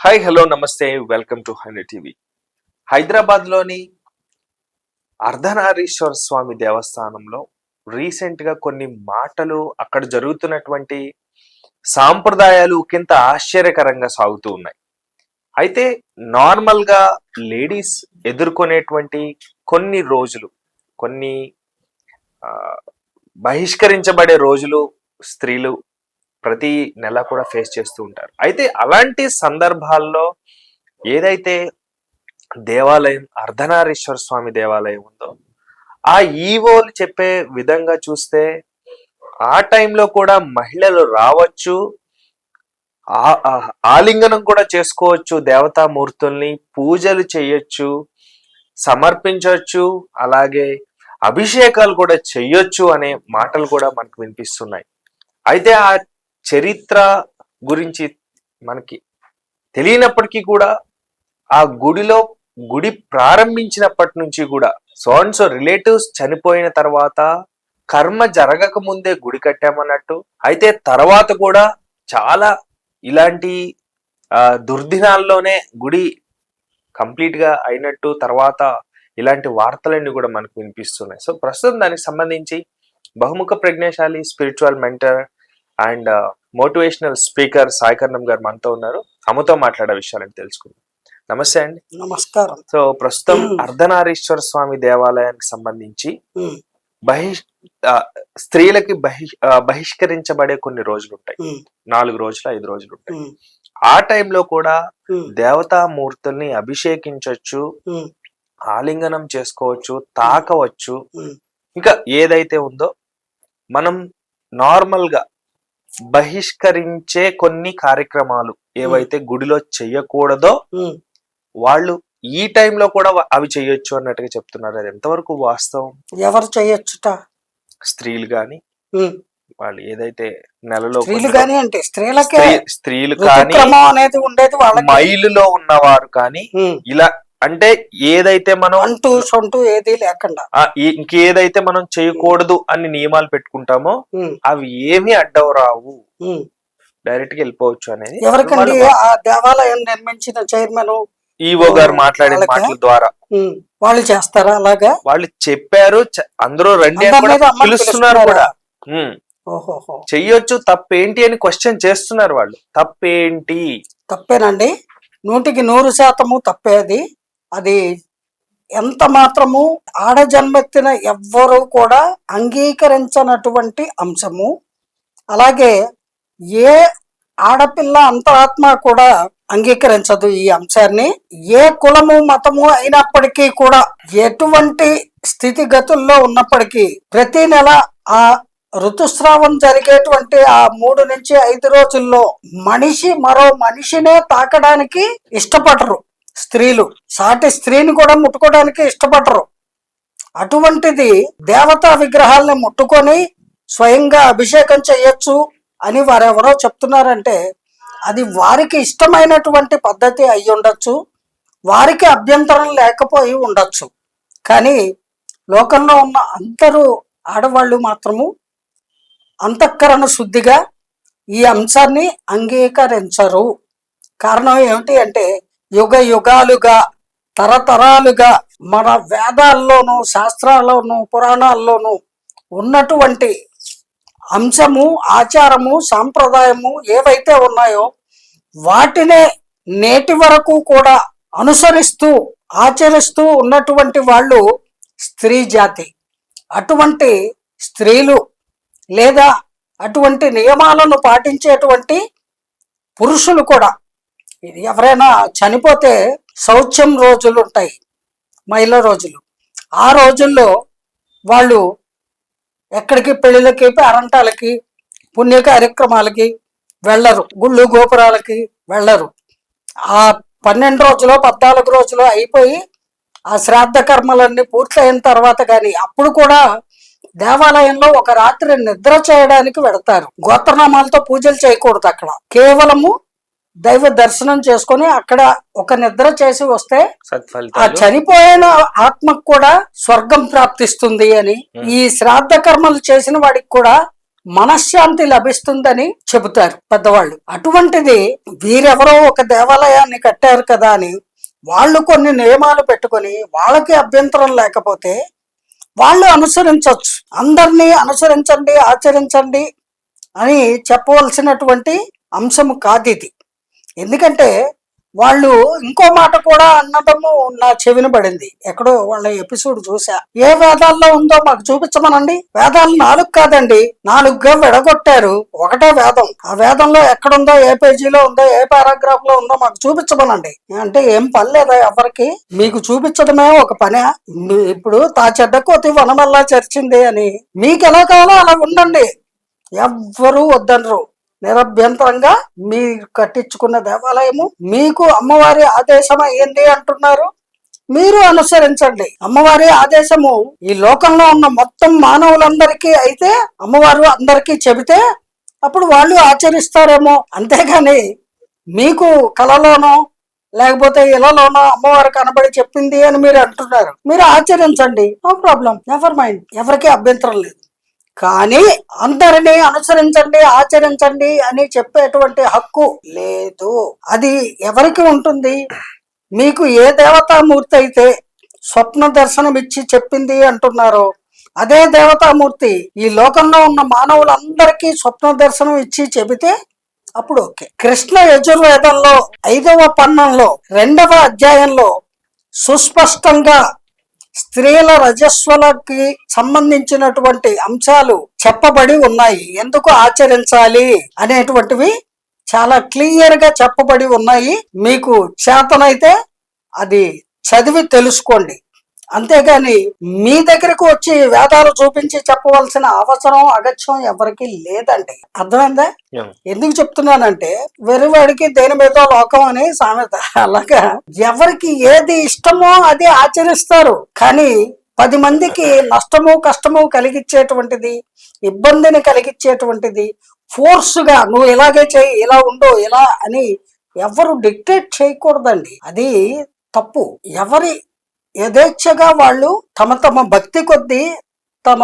Hi hello నమస్తే welcome to hundred TV హైదరాబాద్లోని అర్ధనారీశ్వర స్వామి దేవస్థానంలో రీసెంట్గా కొన్ని మాటలు అక్కడ జరుగుతున్నటువంటి సాంప్రదాయాలు కింద ఆశ్చర్యకరంగా సాగుతూ ఉన్నాయి. అయితే నార్మల్గా లేడీస్ ఎదుర్కొనేటువంటి కొన్ని రోజులు కొన్ని బహిష్కరించబడే రోజులు స్త్రీలు ప్రతి నెల కూడా ఫేస్ చేస్తూ ఉంటారు. అయితే అలాంటి సందర్భాల్లో ఏదైతే దేవాలయం అర్ధనారీశ్వర స్వామి దేవాలయం ఉందో ఆ ఈవోలు చెప్పే విధంగా చూస్తే ఆ టైంలో కూడా మహిళలు రావచ్చు ఆ- ఆలింగనం కూడా చేసుకోవచ్చు దేవతామూర్తుల్ని పూజలు చేయొచ్చు సమర్పించవచ్చు అలాగే అభిషేకాలు కూడా చెయ్యొచ్చు అనే మాటలు కూడా మనకు వినిపిస్తున్నాయి. అయితే ఆ చరిత్ర గురించి మనకి తెలియనప్పటికీ కూడా ఆ గుడిలో గుడి ప్రారంభించినప్పటి నుంచి కూడా సో అండ్ సో రిలేటివ్స్ చనిపోయిన తర్వాత కర్మ జరగక ముందే గుడి కట్టామన్నట్టు. అయితే తర్వాత కూడా చాలా ఇలాంటి దుర్దినాల్లోనే గుడి కంప్లీట్గా అయినట్టు తర్వాత ఇలాంటి వార్తలన్నీ కూడా మనకు వినిపిస్తున్నాయి. సో ప్రస్తుతం దానికి సంబంధించి బహుముఖ ప్రజ్ఞాశాలి spiritual mentor and motivational speaker Saikarnam garu మనతో ఉన్నారు. అమ్మతో మాట్లాడే విషయాలని తెలుసుకుందాం. నమస్తే అండి. నమస్కారం. సో ప్రస్తుతం అర్ధనారీశ్వర స్వామి దేవాలయానికి సంబంధించి బహిష్ స్త్రీలకి బహి బహిష్కరించబడే కొన్ని రోజులు ఉంటాయి నాలుగు రోజులు ఐదు రోజులు ఉంటాయి. ఆ టైంలో కూడా ఉమ్, దేవతామూర్తుల్ని అభిషేకించవచ్చు ఆలింగనం చేసుకోవచ్చు తాకవచ్చు. ఇంకా ఏదైతే ఉందో మనం నార్మల్గా బహిష్కరించే కొన్ని కార్యక్రమాలు ఏవైతే గుడిలో చెయ్యకూడదో. వాళ్ళు ఈ టైంలో కూడా అవి చెయ్యొచ్చు అన్నట్టుగా చెప్తున్నారు. అది ఎంతవరకు వాస్తవం? ఎవరు చేయొచ్చుట స్త్రీలు గాని వాళ్ళు ఏదైతే నెలలో స్త్రీలు గాని అంటే స్త్రీలకే స్త్రీ- స్త్రీలు కానీ అనేది ఉండేది వాళ్ళకి. మైలులో ఉన్నవారు కానీ ఇలా అంటే ఏదైతే మనం అంటూ సొంటూ ఏది లేకుండా. ఇంకేదైతే మనం చేయకూడదు అని నియమాలు పెట్టుకుంటామో అవి ఏమీ అడ్డవు రావు. డైరెక్ట్గా వెళ్ళిపోవచ్చు అనేది ఎవరికండి ఆ దేవాలయం నిర్మించిన చైర్మన్ ఈవో గారు మాట్లాడిన వాళ్ళకా? మాటల ద్వారా. వాళ్ళు చేస్తారా అలాగా? వాళ్ళు చెప్పారు అందరూ రండి పిలుస్తున్నారు కూడా. చెయ్యొచ్చు తప్పేంటి అని క్వశ్చన్ చేస్తున్నారు వాళ్ళు. తప్పేంటి? తప్పేనండి. నూటికి నూరు శాతము తప్పేది అది ఎంత మాత్రము ఆడ జన్మెత్తిన ఎవ్వరూ కూడా అంగీకరించనటువంటి అంశము. అలాగే ఏ ఆడపిల్ల అంతరాత్మ కూడా అంగీకరించదు ఈ అంశాన్ని. ఏ కులము మతము అయినప్పటికీ కూడా ఎటువంటి స్థితిగతుల్లో ఉన్నప్పటికీ ప్రతి నెల ఆ ఋతుస్రావం జరిగేటువంటి ఆ మూడు నుంచి ఐదు రోజుల్లో మనిషి మరో మనిషినే తాకడానికి ఇష్టపడరు. స్త్రీలు సాటి స్త్రీని కూడా ముట్టుకోవడానికి ఇష్టపడరు. అటువంటిది దేవతా విగ్రహాలను ముట్టుకొని స్వయంగా అభిషేకం చేయొచ్చు అని వారెవరో చెప్తున్నారంటే అది వారికి ఇష్టమైనటువంటి పద్ధతి అయి ఉండొచ్చు వారికి అభ్యంతరం లేకపోయి ఉండొచ్చు. కానీ లోకంలో ఉన్న అందరూ ఆడవాళ్ళు మాత్రము అంతఃకరణ శుద్ధిగా ఈ అంశాన్ని అంగీకరించరు. కారణం ఏమిటి అంటే యుగ యుగాలుగా తరతరాలుగా మన వేదాల్లోనూ శాస్త్రాల్లోనూ పురాణాల్లోనూ ఉన్నటువంటి అంశము ఆచారము సాంప్రదాయము ఏవైతే ఉన్నాయో వాటినే నేటి వరకు కూడా అనుసరిస్తూ ఆచరిస్తూ ఉన్నటువంటి వాళ్ళు స్త్రీ జాతి. అటువంటి స్త్రీలు లేదా అటువంటి నియమాలను పాటించేటువంటి పురుషులు కూడా ఎవరైనా చనిపోతే శౌచ్యం రోజులు ఉంటాయి మహిళ రోజులు. ఆ రోజుల్లో వాళ్ళు ఎక్కడికి పెళ్ళిళ్ళకి అరంటాలకి పుణ్య కార్యక్రమాలకి వెళ్ళరు. గుళ్ళు గోపురాలకి వెళ్ళరు. ఆ పన్నెండు రోజులు పద్నాలుగు రోజులు అయిపోయి ఆ శ్రాద్ధ కర్మలన్నీ పూర్తయిన తర్వాత కానీ అప్పుడు కూడా దేవాలయంలో ఒక రాత్రి నిద్ర చేయడానికి వెడతారు. గోత్రనామాలతో పూజలు చేయకూడదు అక్కడ. కేవలము దైవ దర్శనం చేసుకొని అక్కడ ఒక నిద్ర చేసి వస్తే ఆ చనిపోయిన ఆత్మకు కూడా స్వర్గం ప్రాప్తిస్తుంది అని. ఈ శ్రాద్ధ కర్మలు చేసిన వాడికి కూడా మనశ్శాంతి లభిస్తుందని చెబుతారు పెద్దవాళ్ళు. అటువంటిది వీరెవరో ఒక దేవాలయాన్ని కట్టారు కదా అని వాళ్ళు కొన్ని నియమాలు పెట్టుకొని వాళ్ళకి అభ్యంతరం లేకపోతే వాళ్ళు అనుసరించవచ్చు అందరినీ అనుసరించండి ఆచరించండి అని చెప్పవలసినటువంటి అంశము కాదు ఇది. ఎందుకంటే వాళ్ళు ఇంకో మాట కూడా అన్నదమ్ము నా చెవిన పడింది. ఎక్కడో వాళ్ళ ఎపిసోడ్ చూసా ఏ వేదాల్లో ఉందో మాకు చూపించమనండి? వేదాలు నాలుగు కాదండి. నాలుగుగా విడగొట్టారు. ఒకటే వేదం. ఆ వేదంలో ఎక్కడుందో ఏ పేజీలో ఉందో ఏ పారాగ్రాఫ్లో ఉందో మాకు చూపించమనండి. అంటే ఏం పని లేదా ఎవరికి? మీకు చూపించడమే ఒక పనే. ఇప్పుడు తా చెడ్డ కోతి వనమల్లా చర్చింది అని. మీకు ఎలా కావాలో అలా ఉండండి. ఎవ్వరూ వద్దనరు. నిరభ్యంతరంగా మీరు కట్టించుకున్న దేవాలయము మీకు అమ్మవారి ఆదేశం అయ్యింది అంటున్నారు? మీరు అనుసరించండి. అమ్మవారి ఆదేశము ఈ లోకంలో ఉన్న మొత్తం మానవులందరికీ అయితే అమ్మవారు అందరికీ చెబితే అప్పుడు వాళ్ళు ఆచరిస్తారేమో. అంతేగాని మీకు కలలోనో లేకపోతే ఇళ్ళలోనో అమ్మవారు కనబడి చెప్పింది అని మీరు అంటున్నారు. మీరు ఆచరించండి. No problem. నెవర్ మైండ్ ఎవరికీ అభ్యంతరం లేదు. కానీ అందరినీ అనుసరించండి ఆచరించండి అని చెప్పేటువంటి హక్కు లేదు. అది ఎవరికి ఉంటుంది? మీకు ఏ దేవతామూర్తి అయితే స్వప్న దర్శనం ఇచ్చి చెప్పింది అంటున్నారో అదే దేవతామూర్తి ఈ లోకంలో ఉన్న మానవులందరికీ స్వప్న దర్శనం ఇచ్చి చెబితే అప్పుడు ఓకే. కృష్ణ యజుర్వేదంలో ఐదవ పన్నంలో రెండవ అధ్యాయంలో సుస్పష్టంగా స్త్రీల రజస్వలకి సంబంధించినటువంటి అంశాలు చెప్పబడి ఉన్నాయి. ఎందుకు ఆచరించాలి అనేటువంటివి చాలా క్లియర్గా చెప్పబడి ఉన్నాయి. మీకు చేతనైతే అది చదివి తెలుసుకోండి. అంతేగాని మీ దగ్గరకు వచ్చి వేదాలు చూపించి చెప్పవలసిన అవసరం అగత్యం ఎవరికి లేదండి. అర్థమైందా. ఎందుకు చెప్తున్నానంటే వెరివాడికి దేని మీద లోకం అని సామెత. అలాగా? ఎవరికి ఏది ఇష్టమో అది ఆచరిస్తారు. కానీ పది మందికి నష్టము కష్టము కలిగించేటువంటిది ఇబ్బందిని కలిగించేటువంటిది ఫోర్స్గా నువ్వు ఇలాగే చేయి ఇలా ఉండు ఇలా అని ఎవరు డిక్టేట్ చేయకూడదండి. అది తప్పు. ఎవరి యథేచ్ఛగా వాళ్ళు తమ తమ భక్తి కొద్దీ తమ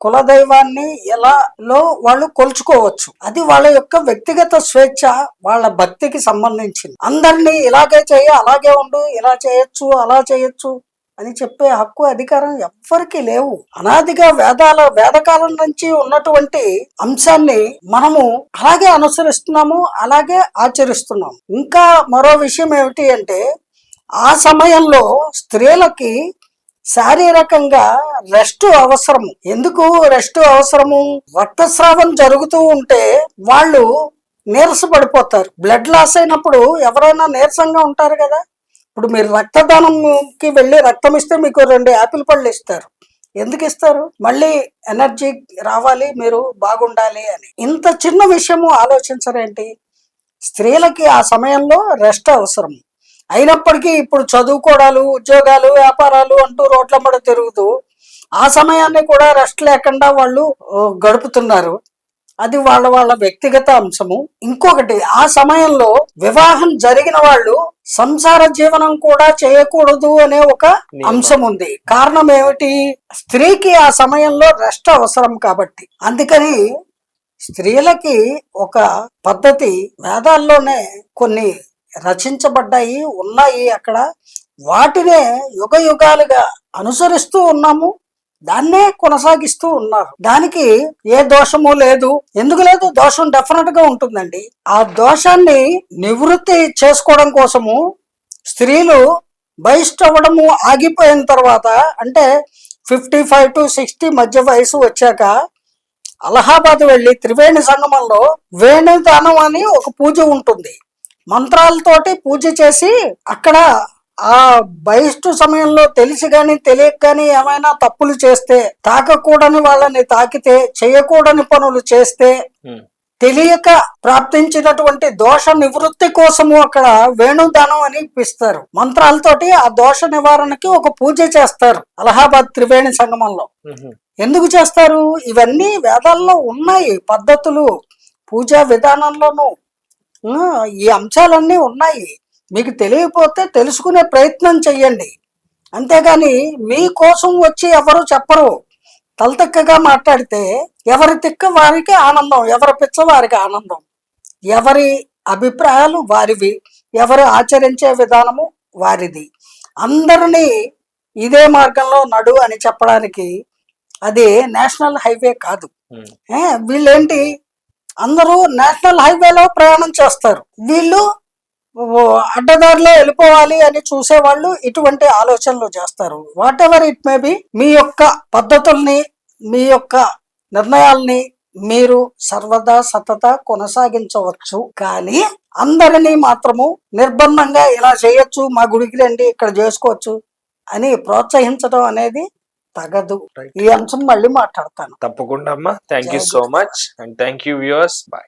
కులదైవాన్ని ఎలాలో వాళ్ళు కొలుచుకోవచ్చు. అది వాళ్ళ యొక్క వ్యక్తిగత స్వేచ్ఛ వాళ్ళ భక్తికి సంబంధించింది. అందరినీ ఇలాగే చేయ అలాగే ఉండు ఇలా చేయొచ్చు అలా చేయొచ్చు అని చెప్పే హక్కు అధికారం ఎవ్వరికీ లేవు. అనాదిగా వేదాల వేదకాలం నుంచి ఉన్నటువంటి అంశాన్ని మనము అలాగే అనుసరిస్తున్నాము అలాగే ఆచరిస్తున్నాము. ఇంకా మరో విషయం ఏమిటి అంటే ఆ సమయంలో స్త్రీలకి శారీరకంగా రెస్ట్ అవసరము ఎందుకు రెస్ట్ అవసరము? రక్తస్రావం జరుగుతూ ఉంటే వాళ్ళు నీరసపడిపోతారు. బ్లడ్ లాస్ అయినప్పుడు ఎవరైనా నీరసంగా ఉంటారు కదా. ఇప్పుడు మీరు రక్తదానంకి వెళ్ళి రక్తం ఇస్తే మీకు రెండు యాపిల్ పళ్ళు ఇస్తారు. ఎందుకు ఇస్తారు? మళ్ళీ ఎనర్జీ రావాలి మీరు బాగుండాలి అని. ఇంత చిన్న విషయము ఆలోచించరేంటి? స్త్రీలకి ఆ సమయంలో రెస్ట్ అవసరం. అయినప్పటికీ ఇప్పుడు చదువుకోవడాలు ఉద్యోగాలు వ్యాపారాలు అంటూ రోడ్ల మీద తిరుగుతూ ఆ సమయాన్ని కూడా రెస్ట్ లేకుండా వాళ్ళు గడుపుతున్నారు. అది వాళ్ళ వాళ్ళ వ్యక్తిగత అంశము. ఇంకొకటి ఆ సమయంలో వివాహం జరిగిన వాళ్ళు సంసార జీవనం కూడా చేయకూడదు అనే ఒక అంశం ఉంది కారణం ఏమిటి? స్త్రీకి ఆ సమయంలో రెస్ట్ అవసరం కాబట్టి. అందుకని స్త్రీలకి ఒక పద్ధతి వేదాల్లోనే కొన్ని రచించబడ్డాయి ఉన్నాయి అక్కడ. వాటినే యుగ యుగాలుగా అనుసరిస్తూ ఉన్నాము. దాన్నే కొనసాగిస్తూ ఉన్నారు. దానికి ఏ దోషము లేదు. ఎందుకు లేదు? దోషం డెఫినెట్గా ఉంటుందండి. ఆ దోషాన్ని నివృత్తి చేసుకోవడం కోసము స్త్రీలు బహిష్ట అవ్వడము ఆగిపోయిన తర్వాత అంటే ఫిఫ్టీ ఫైవ్ టు సిక్స్టీ మధ్య వయసు వచ్చాక అలహాబాద్ వెళ్ళి త్రివేణి సంగమంలో వేణుదానం అని ఒక పూజ ఉంటుంది. మంత్రాలతోటి పూజ చేసి అక్కడ ఆ బహిష్టు సమయంలో తెలిసి గాని తెలియక గాని ఏమైనా తప్పులు చేస్తే తాకకూడని వాళ్ళని తాకితే చేయకూడని పనులు చేస్తే. తెలియక ప్రాప్తించినటువంటి దోష నివృత్తి కోసము అక్కడ వేణుదానం అని ఇప్పిస్తారు మంత్రాలతోటి ఆ దోష నివారణకి ఒక పూజ చేస్తారు అలహాబాద్ త్రివేణి సంగమంలో. ఎందుకు చేస్తారు ఇవన్నీ వేదాల్లో ఉన్నాయి పద్ధతులు పూజా విధానంలోనూ ఈ అంశాలన్నీ ఉన్నాయి. మీకు తెలియకపోతే తెలుసుకునే ప్రయత్నం చెయ్యండి. అంతేగాని మీకోసం వచ్చి ఎవరు చెప్పరు. తలతెక్కగా మాట్లాడితే ఎవరి తిక్క వారికి ఆనందం ఎవరి పిచ్చ వారికి ఆనందం. ఎవరి అభిప్రాయాలు వారివి ఎవరు ఆచరించే విధానము వారిది. అందరినీ ఇదే మార్గంలో నడు అని చెప్పడానికి అది నేషనల్ హైవే కాదు. వీళ్ళేంటి? అందరూ నేషనల్ హైవేలో ప్రయాణం చేస్తారు. వీళ్ళు అడ్డదారిలో వెళ్ళిపోవాలి అని చూసేవాళ్ళు ఇటువంటి ఆలోచనలు చేస్తారు. Whatever it may be మీ యొక్క పద్ధతుల్ని మీ యొక్క నిర్ణయాల్ని మీరు సర్వదా సతత కొనసాగించవచ్చు. కానీ అందరినీ మాత్రము నిర్బంధంగా ఇలా చేయొచ్చు మా గుడికి రండి ఇక్కడ చేసుకోవచ్చు అని ప్రోత్సహించడం అనేది తగదు. ఈ అంశం మళ్ళీ మాట్లాడతాను. తప్పకుండా అమ్మా. Thank you so much and thank you viewers bye